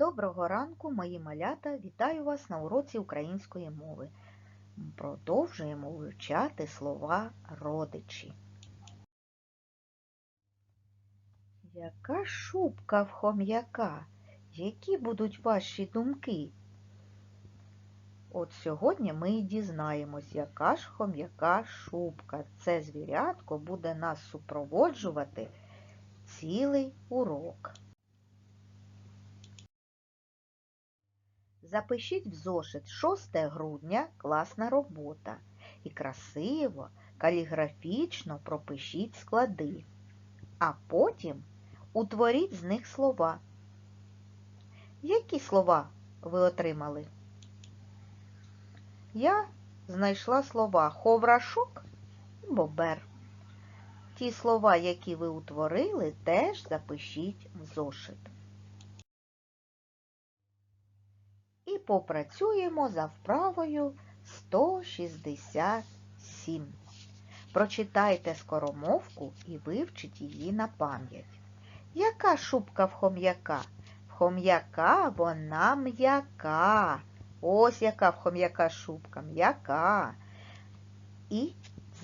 Доброго ранку, мої малята! Вітаю вас на уроці української мови. Продовжуємо вивчати слова родичі. Яка шубка в хом'яка? Які будуть ваші думки? От сьогодні ми і дізнаємось, яка ж хом'яка шубка. Це звірятко буде нас супроводжувати цілий урок. Запишіть в зошит 6 грудня класна робота і красиво, каліграфічно пропишіть склади, а потім утворіть з них слова. Які слова ви отримали? Я знайшла слова ховрашок і бобер. Ті слова, які ви утворили, теж запишіть в зошит. Попрацюємо за вправою 167. Прочитайте скоромовку і вивчіть її на пам'ять. Яка шубка в хом'яка? В хом'яка вона м'яка. Ось яка в хом'яка шубка, м'яка. І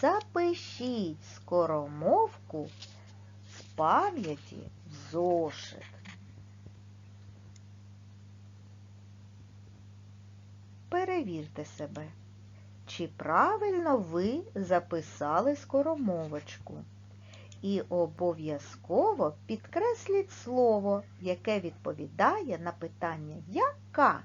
запишіть скоромовку з пам'яті в зошит. Перевірте себе, чи правильно ви записали скоромовочку. І обов'язково підкресліть слово, яке відповідає на питання яка.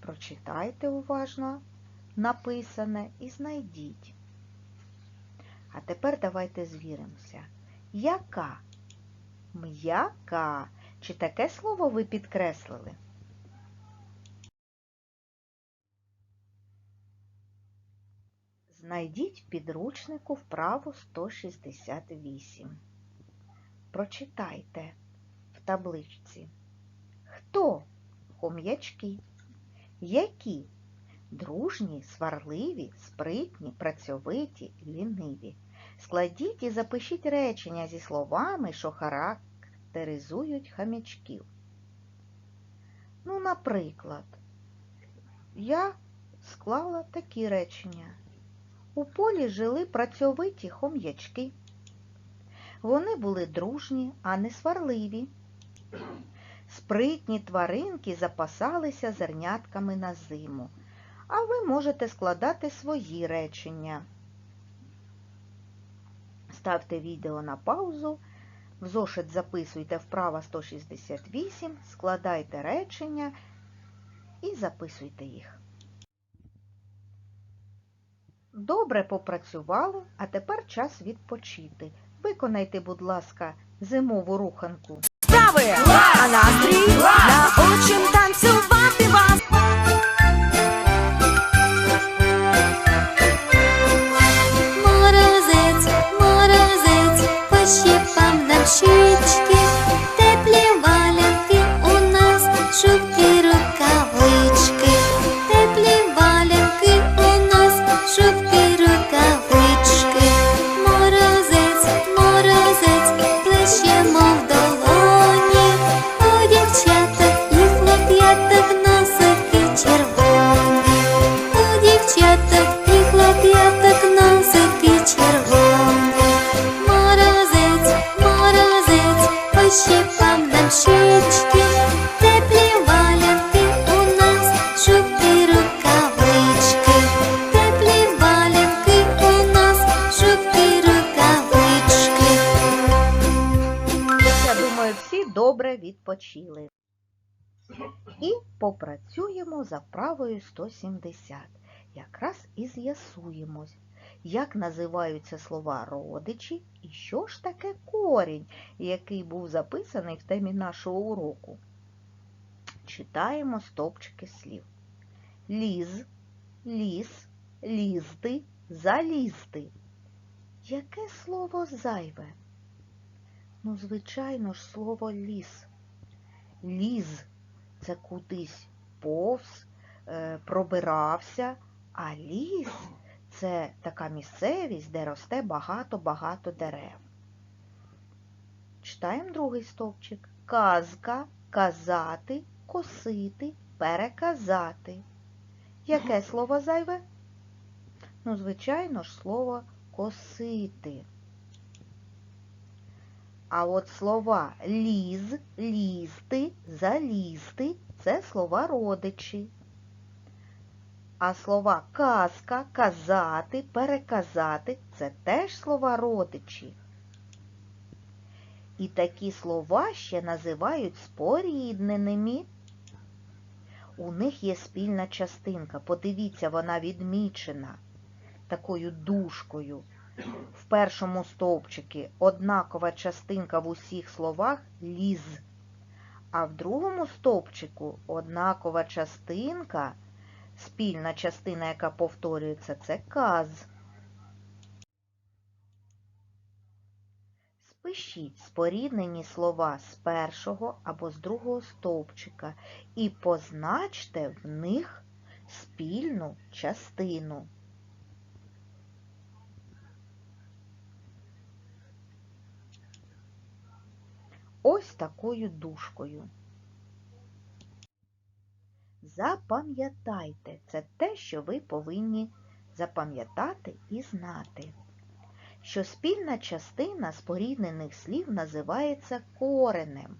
Прочитайте уважно написане і знайдіть. А тепер давайте звіримося. Яка? М'яка. Чи таке слово ви підкреслили? Знайдіть в підручнику вправу 168. Прочитайте в табличці. Хто? Хом'ячки. Які? Дружні, сварливі, спритні, працьовиті, ліниві. Складіть і запишіть речення зі словами, що характеризують хам'ячків. Ну, наприклад, я склала такі речення. У полі жили працьовиті хом'ячки. Вони були дружні, а не сварливі. Спритні тваринки запасалися зернятками на зиму, а ви можете складати свої речення. Ставте відео на паузу, в зошит записуйте вправа 168, складайте речення і записуйте їх. Добре попрацювали, а тепер час відпочити. Виконайте, будь ласка, зимову руханку. Справи, добре відпочили. І попрацюємо за вправою 170. Якраз і з'ясуємось, як називаються слова родичі і що ж таке корінь, який був записаний в темі нашого уроку. Читаємо стовпчики слів. Ліз, ліс, лізти, залізти. Яке слово зайве? Ну, звичайно ж, слово ліс. Ліз це кудись повз, е, пробирався, а ліс це така місцевість, де росте багато-багато дерев. Читаємо другий стовпчик. казка, казати, косити, переказати. Яке слово зайве? Ну, звичайно ж, слово косити. А от слова ліз, лізти, залізти це слова родичі. А слова казка, казати, переказати це теж слова родичі. І такі слова ще називають спорідненими. У них є спільна частинка. Подивіться, вона відмічена такою дужкою. В першому стовпчикі однакова частинка в усіх словах ліз, а в другому стовпчику однакова частинка, спільна частина, яка повторюється, це каз. Спишіть споріднені слова з першого або з другого стовпчика і позначте в них спільну частину. Ось такою дужкою. Запам'ятайте, це те, що ви повинні запам'ятати і знати, що спільна частина споріднених слів називається коренем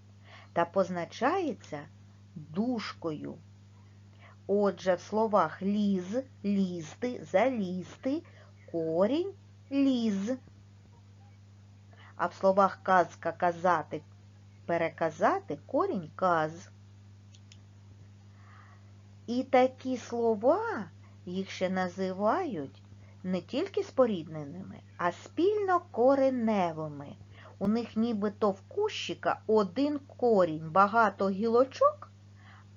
та позначається дужкою. Отже, в словах ліз, лізти, залізти, корінь ліз. А в словах казка, казати, переказати корінь каз. І такі слова їх ще називають не тільки спорідненими, а спільно кореневими. У них нібито в кущика один корінь, багато гілочок,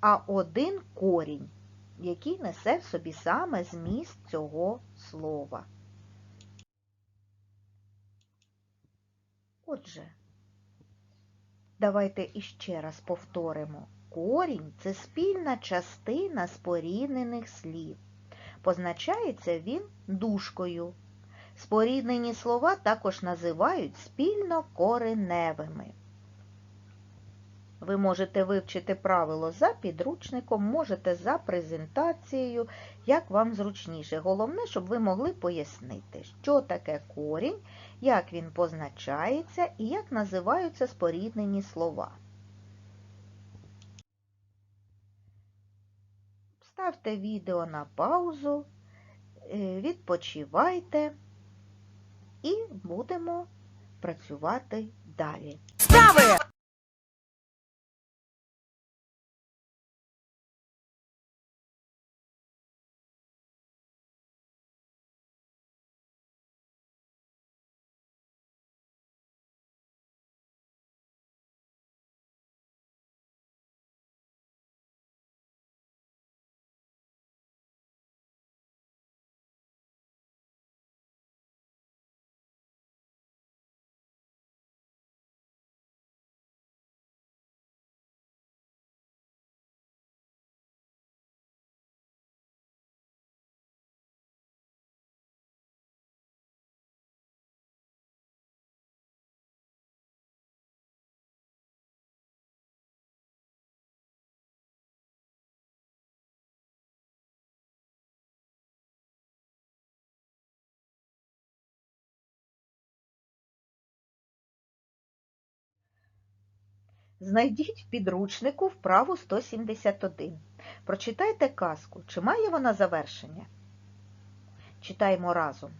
а один корінь, який несе в собі саме зміст цього слова. Отже, Давайте іще раз повторимо. Корінь це спільна частина споріднених слів. Позначається він дужкою. Споріднені слова також називають спільно кореневими. Ви можете вивчити правило за підручником, можете за презентацією, як вам зручніше. Головне, щоб ви могли пояснити, що таке корінь, як він позначається і як називаються споріднені слова. Ставте відео на паузу, е, відпочивайте і будемо працювати далі. Справи! Знайдіть в підручнику вправу 171. Прочитайте казку. Чи має вона завершення? Читаємо разом.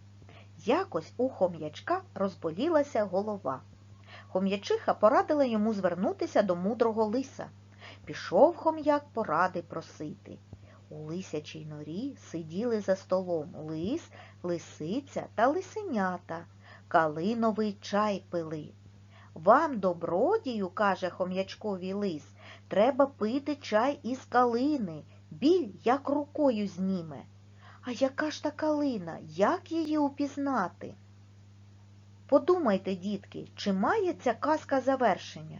Якось у хом'ячка розболілася голова. Хом'ячиха порадила йому звернутися до мудрого лиса. Пішов хом'як поради просити. У лисячій норі сиділи за столом лис, лисиця та лисенята. Калиновий чай пили. Вам, добродію, каже хом'ячкові лис, треба пити чай із калини, біль як рукою зніме. А яка ж та калина, як її упізнати? Подумайте, дітки, чи має ця казка завершення?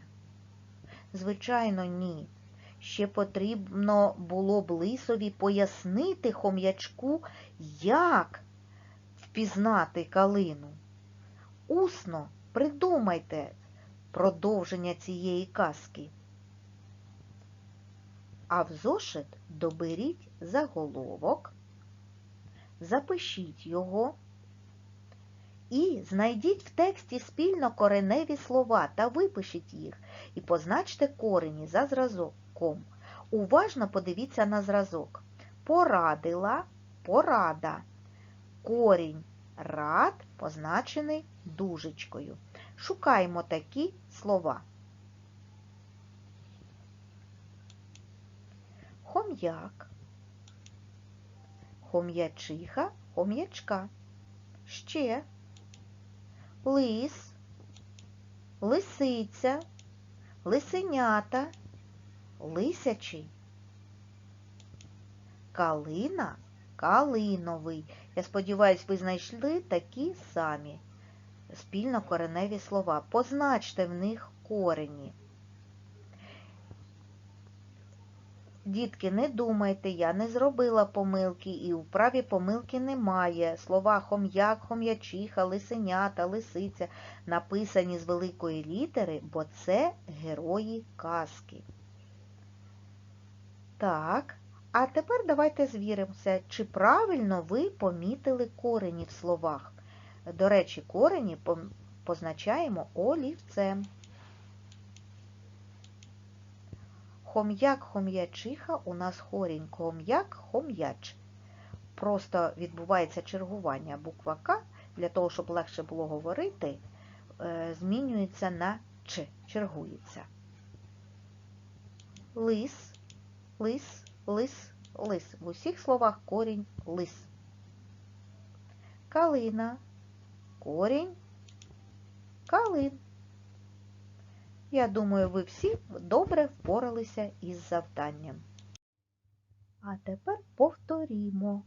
Звичайно, ні. Ще потрібно було б лисові пояснити хом'ячку, як впізнати калину. Усно придумайте продовження цієї казки. А в зошит доберіть заголовок, запишіть його і знайдіть в тексті спільно кореневі слова та випишіть їх і позначте корені за зразком. Уважно подивіться на зразок. Порадила, порада. Корінь рад позначений дужечкою. Шукаємо такі слова. Хом'як, хом'ячиха, хом'ячка. Ще лис, лисиця, лисенята, лисячий. Калина, калиновий. Я сподіваюсь, ви знайшли такі самі спільно кореневі слова. Позначте в них корені. Дітки, не думайте, я не зробила помилки, і у праві помилки немає. Слова хом'як, хом'ячиха, лисенята, лисиця написані з великої літери, бо це герої казки. Так, а тепер давайте звіримося, чи правильно ви помітили корені в словах. До речі, корені позначаємо олівцем. Хом'як, хом'ячиха, у нас хорінь хом'як, хом'яч. Просто відбувається чергування буква К, для того, щоб легше було говорити, е, змінюється на Ч, чергується. Лис, лис, лис, лис. В усіх словах корінь лис. Калина, корінь, калин. Я думаю, ви всі добре впоралися із завданням. А тепер повторімо.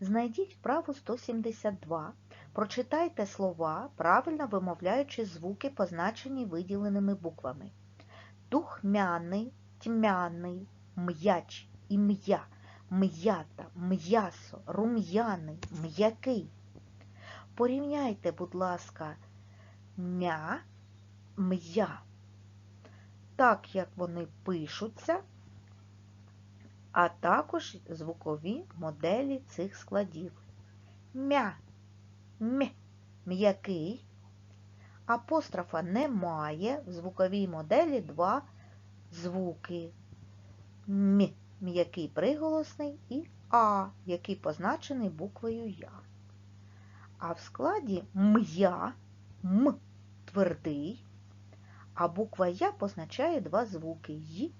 Знайдіть вправу 172. Прочитайте слова, правильно вимовляючи звуки, позначені виділеними буквами. Духмяний, тьмяний, м'яч, ім'я, м'ята, м'ясо, рум'яний, м'який. Порівняйте, будь ласка, м'я м'я. Так, як вони пишуться, а також звукові моделі цих складів. Мя, м, м'який. Апострофа немає. В звуковій моделі два звуки. М, м'який приголосний і А, який позначений буквою Я. А в складі м'я, м твердий, а буква Я позначає два звуки Й,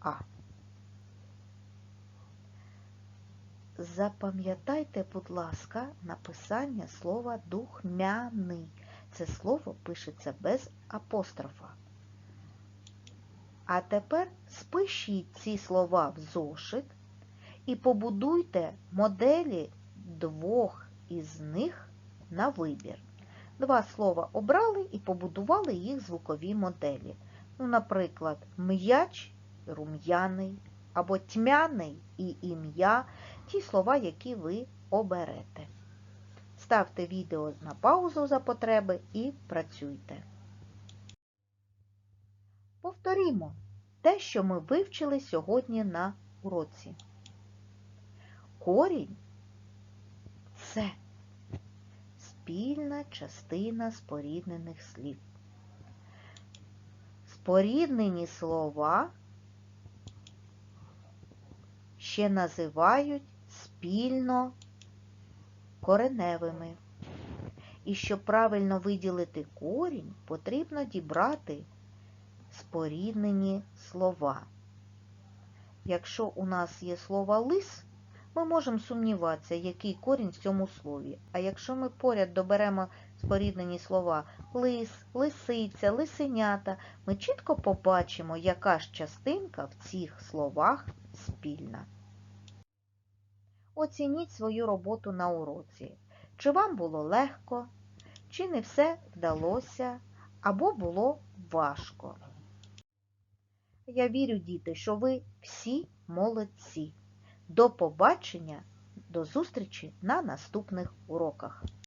А. Запам'ятайте, будь ласка, написання слова духмяний. Це слово пишеться без апострофа. А тепер спишіть ці слова в зошит і побудуйте моделі двох із них на вибір. Два слова обрали і побудували їх звукові моделі. Ну, наприклад, м'яч рум'яний, або тьмяний і ім'я ті слова, які ви оберете. Ставте відео на паузу за потреби і працюйте. Повторімо те, що ми вивчили сьогодні на уроці. Корінь це спільна частина споріднених слів. Споріднені слова ще називають спільно кореневими. І щоб правильно виділити корінь, потрібно дібрати споріднені слова. Якщо у нас є слово лис, ми можемо сумніватися, який корінь в цьому слові. А якщо ми поряд доберемо споріднені слова лис, лисиця, лисенята, ми чітко побачимо, яка ж частинка в цих словах спільна. Оцініть свою роботу на уроці. Чи вам було легко, чи не все вдалося, або було важко. Я вірю, діти, що ви всі молодці. До побачення, до зустрічі на наступних уроках.